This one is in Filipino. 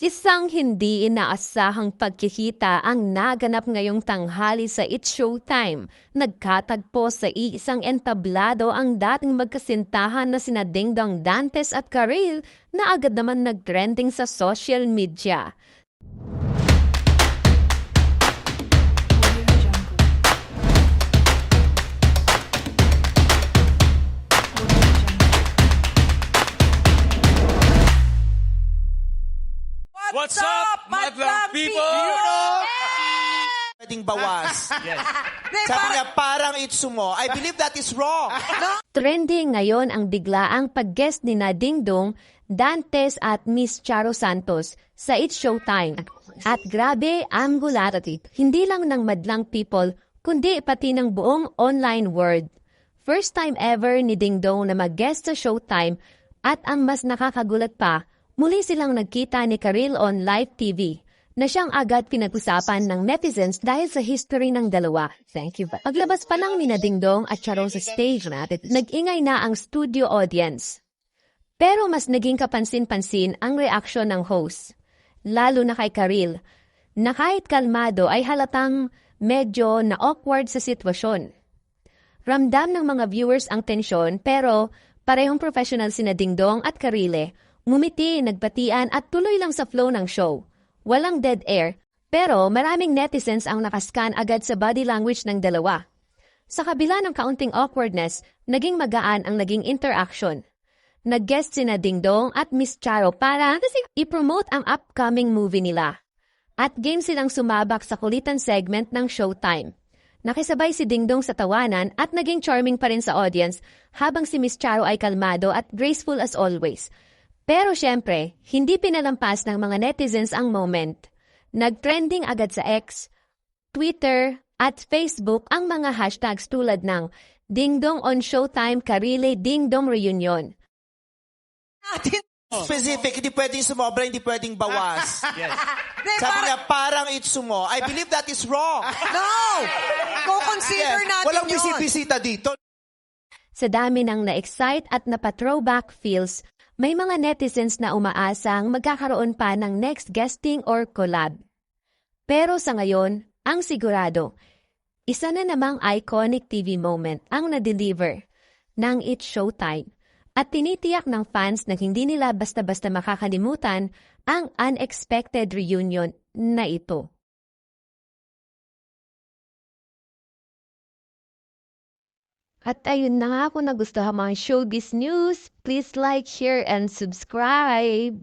Isang hindi inaasahang pagkikita ang naganap ngayong tanghali sa It's Showtime. Nagkatagpo sa isang entablado ang dating magkasintahan na sina Dingdong Dantes at Karil na agad naman nagtrending sa social media. What's up, madlang people? pwedeng bawas. Yes. Sabi niya, parang itsumo. I believe that is wrong. Trending ngayon ang biglaang pag-guest ni na Dingdong, Dantes at Miss Charo Santos sa It's Showtime. At grabe ang gularity, hindi lang ng madlang people, kundi pati ng buong online world. First time ever ni Dingdong na mag-guest sa Showtime at ang mas nakakagulat pa, muli silang nagkita ni Karil on live TV na siyang agad pinag-usapan ng netizens dahil sa history ng dalawa. Thank you. Paglabas pa lang ni na Dingdong at Charo sa stage natin, nag-ingay na ang studio audience. Pero mas naging kapansin-pansin ang reaksyon ng host, lalo na kay Karil, na kahit kalmado ay halatang medyo na-awkward sa sitwasyon. Ramdam ng mga viewers ang tensyon pero parehong professional sina Dingdong at Karile, ngumiti, nagbatian at tuloy lang sa flow ng show. Walang dead air, pero maraming netizens ang nakascan agad sa body language ng dalawa. Sa kabila ng kaunting awkwardness, naging magaan ang naging interaction. Nag-guest sina Dingdong at Miss Charo para i-promote ang upcoming movie nila. At game silang sumabak sa kulitan segment ng Showtime. Nakisabay si Dingdong sa tawanan at naging charming pa rin sa audience habang si Miss Charo ay kalmado at graceful as always. Pero syempre, hindi pinalampas ng mga netizens ang moment. Nag-trending agad sa X, Twitter, at Facebook ang mga hashtags tulad ng Dingdong on Showtime Karile Dingdong Reunion. Specific, hindi pwedeng sumobra, hindi pwedeng bawas. Yes. Sabi niya, parang itsumo. I believe that is wrong. No! Kung consider Yes. natin Walang yun. bisibisita dito. Sa dami ng na-excite at napatrowback feels, may mga netizens na umaasang magkakaroon pa ng next guesting or collab. Pero sa ngayon, ang sigurado, isa na namang iconic TV moment ang na-deliver ng It's Showtime at tinitiyak ng fans na hindi nila basta-basta makakalimutan ang unexpected reunion na ito. At ayun na nga kung nagustuhan mga showbiz news, please like, share, and subscribe.